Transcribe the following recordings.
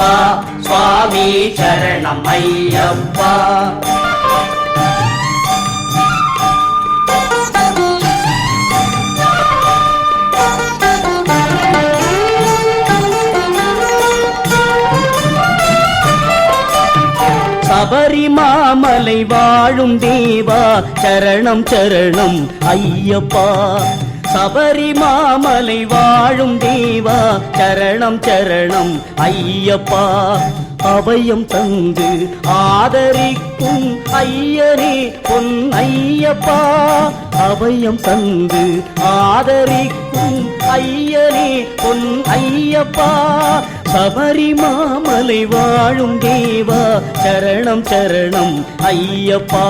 ஐயப்பா சுவாமி சரணம் ஐயப்பா. சபரிமாமலை வாழும் தேவா சரணம் சரணம் ஐயப்பா. சபரிமாமலை வாழும் தேவா சரணம் சரணம் ஐயப்பா. அபயம் தந்து ஆதரிக்கும் ஐயனே பொன் ஐயப்பா. அபயம் தந்து ஆதரிக்கும் ஐயனே பொன் ஐயப்பா. சபரிமாமலை வாழும் தேவா சரணம் சரணம் ஐயப்பா.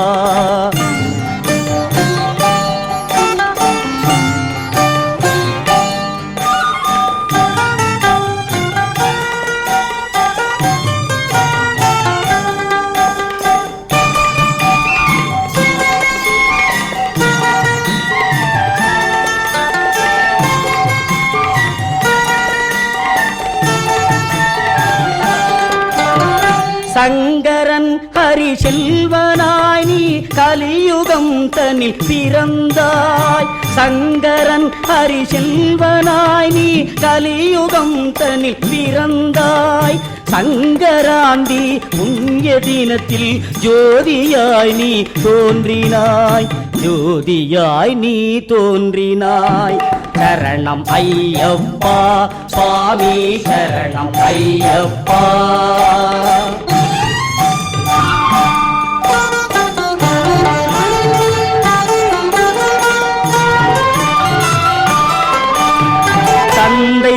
சங்கரன் ஹரி செல்வனாய் நீ கலியுகம் தனில் பிறந்தாய். சங்கரன் ஹரி செல்வனாய் நீ கலியுகம் தனில் பிறந்தாய். சங்கராண்டி புண்ணிய தினத்தில் ஜோதியாய் நீ தோன்றினாய். ஜோதியாய் நீ தோன்றினாய். சரணம் ஐயப்பா சுவாமி சரணம் ஐயப்பா.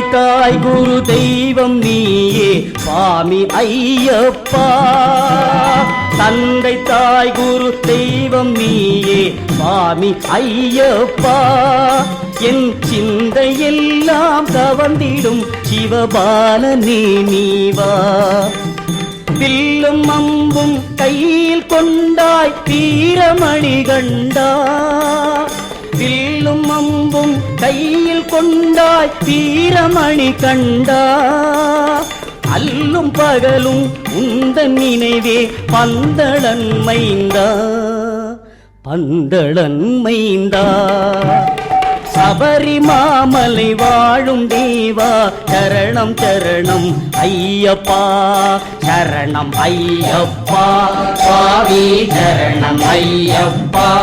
தாய் குரு தெய்வம் நீயே சுவாமி ஐயப்பா. தந்தை தாய் குரு தெய்வம் நீயே சுவாமி ஐயப்பா. என் சிந்தையெல்லாம் கவர்ந்திடும் சிவபாலனே நீவா. வில்லும் அம்பும் கையில் கொண்டாய் தீரமணி கண்டா. வில்லும் அம்பும் கையில் கொண்டாய் வீரமணி கண்டா. அல்லும் பகலும் உந்த நினைவே பந்தளன் மைந்தா. பந்தளன் மைந்தா. சபரிமாமலை வாழும் தேவா சரணம் சரணம் ஐயப்பா. சரணம் ஐயப்பா. சுவாமி சரணம் ஐயப்பா.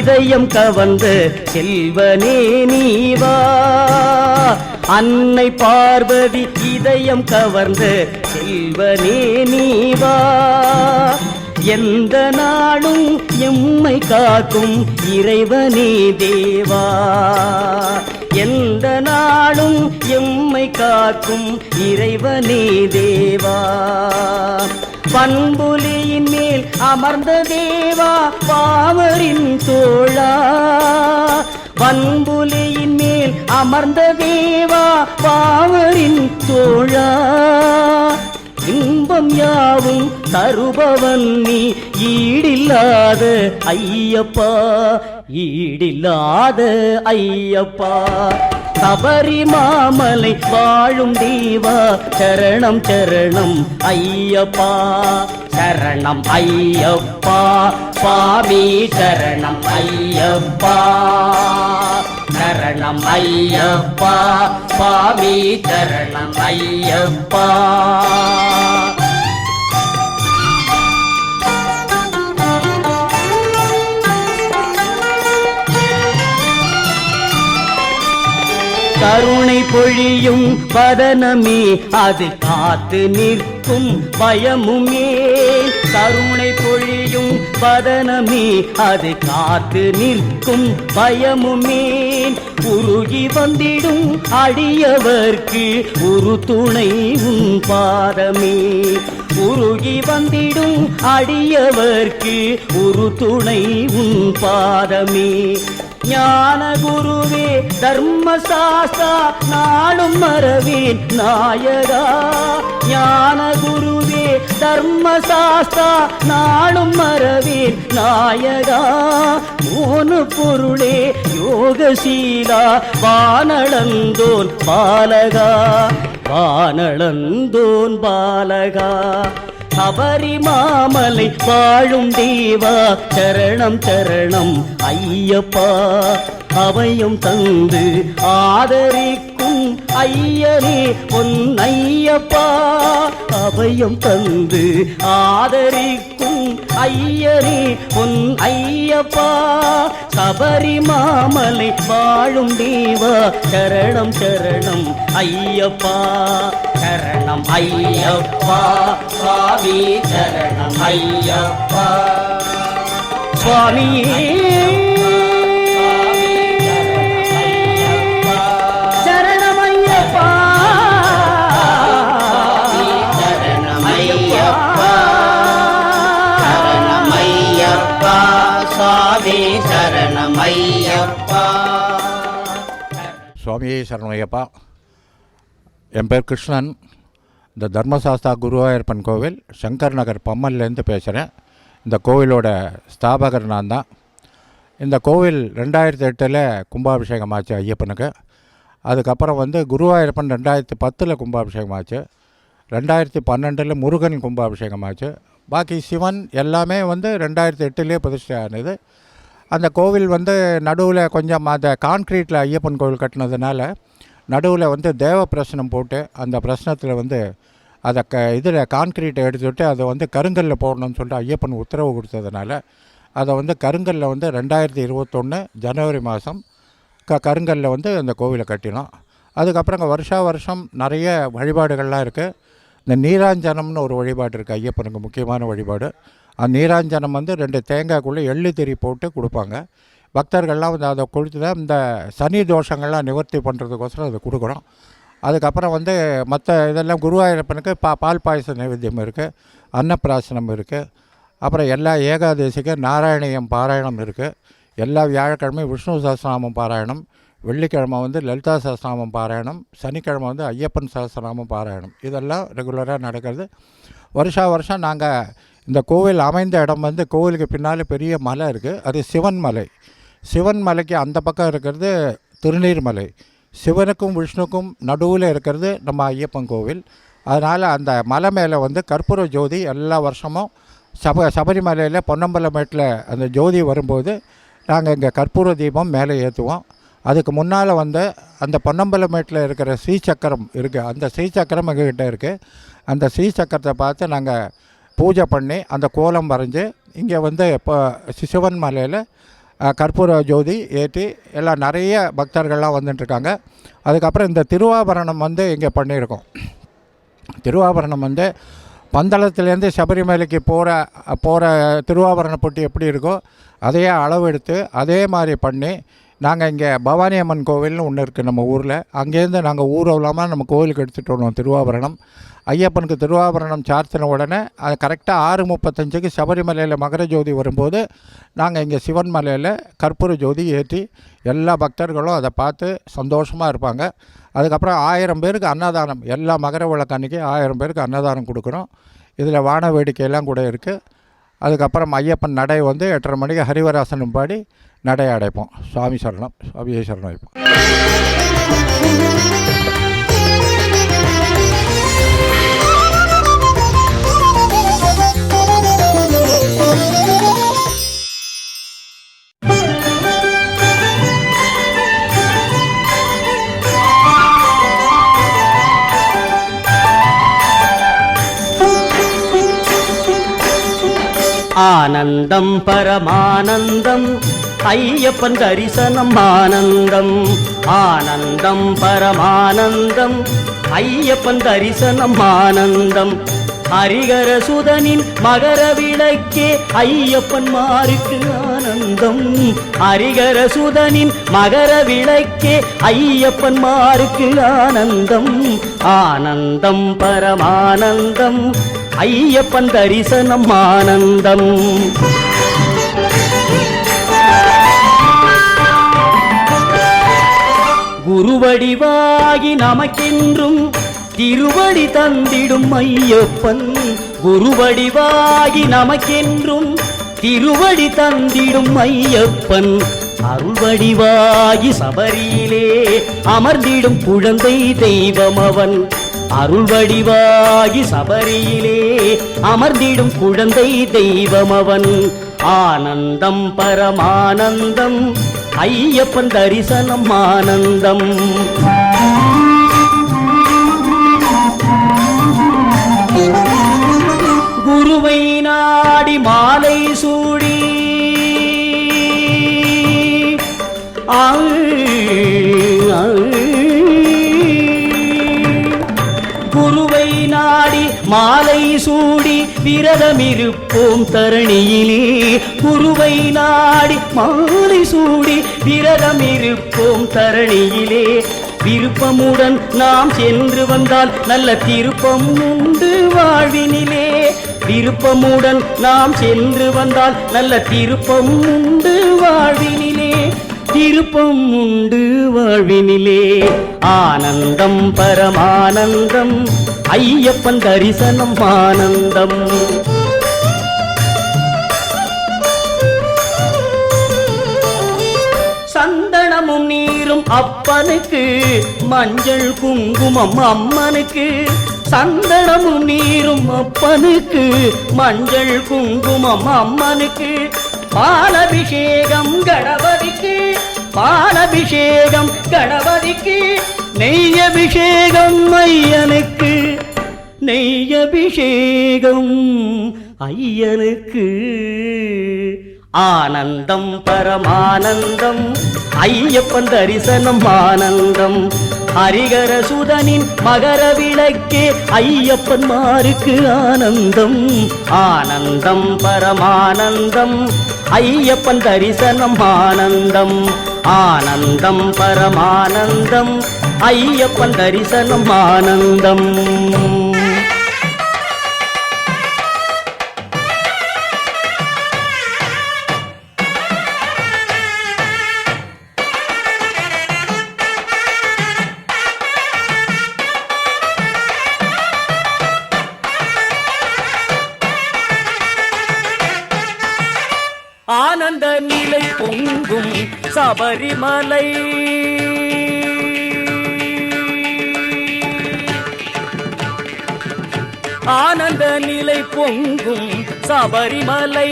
இதயம் கவர்ந்த செல்வனே நீவா. அன்னை பார்வதி இதயம் கவர்ந்த செல்வனே நீவா. எந்த நாளும் எம்மை காக்கும் இறைவனே தேவா. எந்த நாளும் எம்மை காக்கும் இறைவனே தேவா. பண்புலியின் மேல் அமர்ந்த தேவா பாவரின் தோழா. பண்புலியின் மேல் அமர்ந்த தேவா பாவரின் தோழா. இன்பம் யாவும் தருபவன் நீ ஈடில்லாத ஐயப்பா ஈடில்லாத ஐயப்பா. சபரி மாமலை வாழும் தீவா. சரணம் சரணம் ஐயப்பா. சரணம் ஐயப்பா. சுவாமி சரணம் ஐயப்பா. சரணம் ஐயப்பா. சுவாமி சரணம் ஐயப்பா. கருணை பொழியும் பதனமே அது காத்து நிற்கும் பயமுமே. கருணை பொழியும் பதனமே அது காத்து நிற்கும் பயமுமே. உருகி வந்திடும் அடியவர்க்கு ஒரு துணை உன் பாதமே. உருகி வந்திடும் அடியவர்க்கு ஒரு துணை உன் பாதமே. ஞான குருவே தர்மசாஸ்தா நாளும் மறவேன் நாயகா. ஞான குருவே தர்மசாஸ்தா நாளும் மறவேன் நாயகா. மூணு பொருளே யோகசீலா வானளந்தோன் பாலகா. வானளந்தோன் பாலகா. சபரிமாமலை வாழும் தேவா சரணம் சரணம் ஐயப்பா. அவையும் தந்து ஆதரிக்கும் ஐயனே பொன் ஐயப்பா அவையும் தந்து ஆதரிக்கும் ஐயரே பொன் ஐயப்பா. சபரி மாமலை வாழும் தேவா. சரணம் சரணம் ஐயப்பா. சரணம் ஐயப்பா. சுவாமி சரணம் ஐயப்பா. சுவாமியே சுவாமியே சரணையப்பா என் பேர் கிருஷ்ணன் இந்த தர்மசாஸ்தா குருவாயூரப்பன் கோவில் சங்கர் நகர் பம்மல்லேருந்து பேசுகிறேன் இந்த கோவிலோட ஸ்தாபகர் நான் தான் இந்த கோவில் ரெண்டாயிரத்தி எட்டில் கும்பாபிஷேகம் ஆச்சு ஐயப்பனுக்கு அதுக்கப்புறம் வந்து குருவாயூரப்பன் ரெண்டாயிரத்தி பத்தில் கும்பாபிஷேகம் ஆச்சு ரெண்டாயிரத்தி பன்னெண்டில் முருகன் கும்பாபிஷேகம் ஆச்சு பாக்கி சிவன் எல்லாமே வந்து ரெண்டாயிரத்தி எட்டுலேயே பிரதிஷ்டை ஆனது அந்த கோவில் வந்து நடுவில் கொஞ்சம் அந்த கான்க்ரீட்டில் ஐயப்பன் கோவில் கட்டினதுனால நடுவில் வந்து தேவ பிரசனம் போட்டு அந்த பிரசனத்தில் வந்து அதை க இதில் கான்க்ரீட்டை எடுத்துவிட்டு அதை வந்து கருங்கல்ல போடணும்னு சொல்லிட்டு ஐயப்பன் உத்தரவு கொடுத்ததுனால அதை வந்து கருங்கல்ல வந்து ரெண்டாயிரத்தி இருபத்தொன்று ஜனவரி மாதம் க கருங்கல்ல வந்து அந்த கோவிலை கட்டினோம். அதுக்கப்புறம் வருஷா வருஷம் நிறைய வழிபாடுகள்லாம் இருக்குது இந்த நீராஞ்சனம்னு ஒரு வழிபாடு இருக்குது ஐயப்பனுக்கு முக்கியமான வழிபாடு. அந்த நீராஞ்சனம் வந்து ரெண்டு தேங்காய்க்குள்ளே எள்ளு திரி போட்டு கொடுப்பாங்க. பக்தர்கள்லாம் வந்து அதை கொடுத்து தான் இந்த சனி தோஷங்கள்லாம் நிவர்த்தி பண்ணுறதுக்கோசரம் அதை கொடுக்குறோம். அதுக்கப்புறம் வந்து மற்ற இதெல்லாம் குருவாயூரப்பனுக்கு பா பால் பாயச நைவேத்தியம் இருக்குது அன்னப்பிராசனம் இருக்குது அப்புறம் எல்லா ஏகாதசிக்கு நாராயணியம் பாராயணம் இருக்குது எல்லா வியாழக்கிழமையும் விஷ்ணு சஹசிரநாமம் பாராயணம். வெள்ளிக்கிழமை வந்து லலிதா சஹஸ்ரநாமம் பாராயணம் சனிக்கிழமை வந்து ஐயப்பன் சஹஸ்ரநாமம் பாராயணம். இதெல்லாம் ரெகுலராக நடக்கிறது. வருஷா வருஷம் நாங்கள் இந்த கோவில் அமைந்த இடம் வந்து கோவிலுக்கு பின்னால் பெரிய மலை இருக்குது அது சிவன் மலை. சிவன் மலைக்கு அந்த பக்கம் இருக்கிறது திருநீர்மலை சிவனுக்கும் விஷ்ணுக்கும் நடுவில் இருக்கிறது நம்ம ஐயப்பன் கோவில். அதனால் அந்த மலை மேலே வந்து கற்பூர ஜோதி எல்லா வருஷமும் சப சபரிமலையில் பொன்னம்பலமேட்டில் அந்த ஜோதி வரும்போது நாங்கள் இங்கே கற்பூர தீபம் மேலே ஏற்றுவோம் அதுக்கு முன்னால் வந்து அந்த பொன்னம்பலமேட்டில் இருக்கிற ஸ்ரீசக்கரம் இருக்குது அந்த ஸ்ரீசக்கரம் எங்ககிட்ட இருக்குது அந்த ஸ்ரீசக்கரத்தை பார்த்து நாங்கள் பூஜை பண்ணி அந்த கோலம் வரைஞ்சி இங்கே வந்து இப்போ சிவன் மலையில் கற்பூர ஜோதி ஏற்றி எல்லாம் நிறைய பக்தர்கள்லாம் வந்துட்டுருக்காங்க. அதுக்கப்புறம் இந்த திருவாபரணம் வந்து இங்கே பண்ணியிருக்கோம். திருவாபரணம் வந்து பந்தளத்துலேருந்து சபரிமலைக்கு போகிற போகிற திருவாபரண பொட்டி எப்படி இருக்கோ அதையே அளவெடுத்து அதே மாதிரி பண்ணி நாங்கள் இங்கே பவானி அம்மன் கோவில்னு ஒன்று இருக்குது நம்ம ஊரில். அங்கேருந்து நாங்கள் ஊர்வலமாக நம்ம கோவிலுக்கு எடுத்துகிட்டு வருவோம் திருவாபரணம். ஐயப்பனுக்கு திருவாபரணம் சார்த்தின உடனே அது கரெக்டாக ஆறு முப்பத்தஞ்சுக்கு சபரிமலையில் மகர ஜோதி வரும்போது நாங்கள் இங்கே சிவன் மலையில் கற்பூர ஜோதி ஏற்றி எல்லா பக்தர்களும் அதை பார்த்து சந்தோஷமாக இருப்பாங்க. அதுக்கப்புறம் ஆயிரம் பேருக்கு அன்னதானம். எல்லா மகர விளக்கு அன்றைக்கி ஆயிரம் பேருக்கு அன்னதானம் கொடுக்குறோம் இதில் வான வேடிக்கையெல்லாம் கூட இருக்குது அதுக்கப்புறம் ஐயப்பன் நடை வந்து எட்டரை மணிக்கு ஹரிவராசனம் பாடி நடை அடைப்போம் சுவாமி சரணம் சுவாமியே சரணம். வைப்போம் ஆனந்தம் பரமானந்தம் ஐயப்பன் தரிசனம் ஆனந்தம் ஆனந்தம் பரமானந்தம். ஐயப்பன் தரிசனம் ஆனந்தம் ஹரிகர சுதனின் மகர விளக்கே ஐயப்பன் மாருக்கு ஆனந்தம். ஹரிகர சுதனின் மகர விளக்கே ஐயப்பன் மாருக்கு ஆனந்தம் ஆனந்தம் பரமானந்தம். ஐயப்பன் தரிசனம் ஆனந்தம். குருவடிவாகி நமக்கென்றும் திருவடி தந்திடும் ஐயப்பன். குருவடிவாகி நமக்கென்றும் திருவடி தந்திடும் ஐயப்பன். அருள்வடிவாகி சபரியிலே அமர்ந்திடும் குழந்தை தெய்வம் அவன் அருள்வடிவாகி சபரியிலே அமர்ந்திடும் குழந்தை தெய்வம் அவன் ஆனந்தம் பரமானந்தம் ஐயப்பன் தரிசனம் ஆனந்தம் குருவை நாடி மாலை சூடி ஆங்க மாலை சூடி விரதமிருப்போம் தரணியிலே. குருவை நாடி மாலை சூடி விரதமிருப்போம் தரணியிலே. விருப்பமுடன் நாம் சென்று வந்தால் நல்ல திருப்பம் உண்டு வாழ்வினிலே. விருப்பமுடன் நாம் சென்று வந்தால் நல்ல திருப்பம் உண்டு வாழ்வினிலே. திருப்பம் உண்டு வாழ்வினிலே. ஆனந்தம் பரமானந்தம் ஐயப்பன் தரிசனம் ஆனந்தம். சந்தனமும் நீரும் அப்பனுக்கு மஞ்சள் குங்குமம் அம்மனுக்கு. சந்தனமும் நீரும் அப்பனுக்கு மஞ்சள் குங்குமம் அம்மனுக்கு. பாலபிஷேகம் கணபதிக்கு பாலபிஷேகம் கணபதிக்கு நெய்யபிஷேகம் ஐயனுக்கு நெய்யபிஷேகம் ஐயனுக்கு. ஆனந்தம் பரமானந்தம் ஐயப்பன் தரிசனம் ஆனந்தம். ஹரிகர சுதனின் மகர விளக்கே ஐயப்பன் மாருக்கு ஆனந்தம். ஆனந்தம் பரமானந்தம் ஐயப்பன் தரிசனம் ஆனந்தம். ஆனந்தம் பரமானந்தம் ஐயப்பன் தரிசனம் ஆனந்தம். சபரிமலை. ஆனந்த நிலை பொங்கும் சபரிமலை.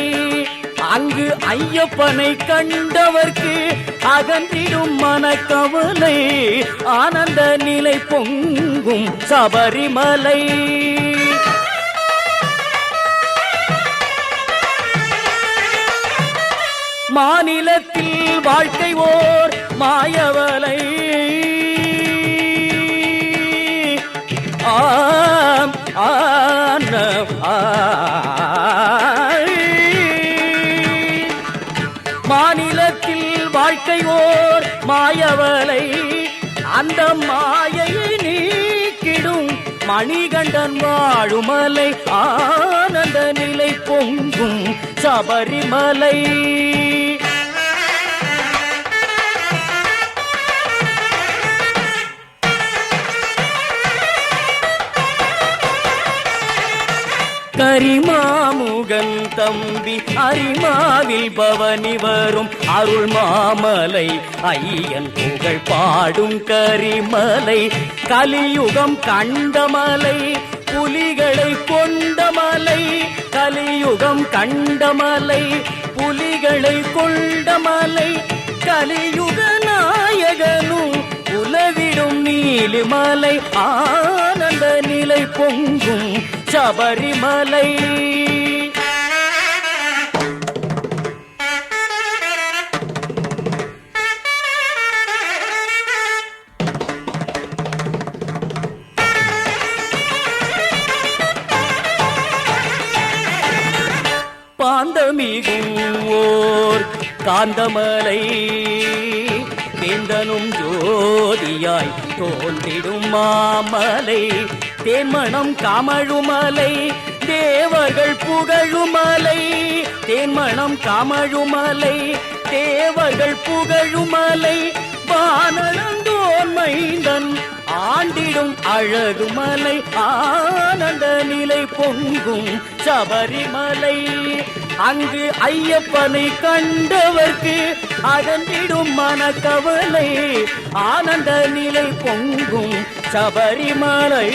அங்கு ஐயப்பனை கண்டவர்க்கு அகன்றிடும் மனக்கவலை. ஆனந்த நிலை பொங்கும் சபரிமலை. மாநிலத்தில் வாழ்க்கை ஓர் மாயவலை. ஆம் ஆன மாநிலத்தில் வாழ்க்கை ஓர் மாயவலை. அந்த மாயையை நீக்கிடும் மணிகண்டன் வாழுமலை. ஆனந்த நிலை பொங்கும் சபரிமலை. கரிமாமுகன் தம்பி அரிமாவில் பவனி வரும் அருள் மாமலை ஐயன் புகழ் பாடும் கரிமலை கலியுகம் கண்டமலை புலிகளை கொண்டமலை கலியுகம் கண்டமலை புலிகளை கொண்டமலை கலியுக நாயகனும் உலவிடும் நீலிமலை ஆனந்த நிலை பொங்கும் சபரிமலை. பாந்தமிகூர் காந்தமலை. வேந்தனும் ஜோதியாய் தோன்றிடும் மாமலை. தேன்மணம் காமழுமலை தேவர்கள் புகழுமலை. தேன்மணம் காமழுமலை தேவர்கள் புகழுமலை. வானளந்தோன் மைந்தன் ஆண்டிடும் அழகுமலை. ஆனந்த நிலை பொங்கும் சபரிமலை. அங்கு ஐயப்பனை கண்டவர்க்கு அகன்றிடும் மனக்கவலை ஆனந்த நிலை பொங்கும் சபரிமலை.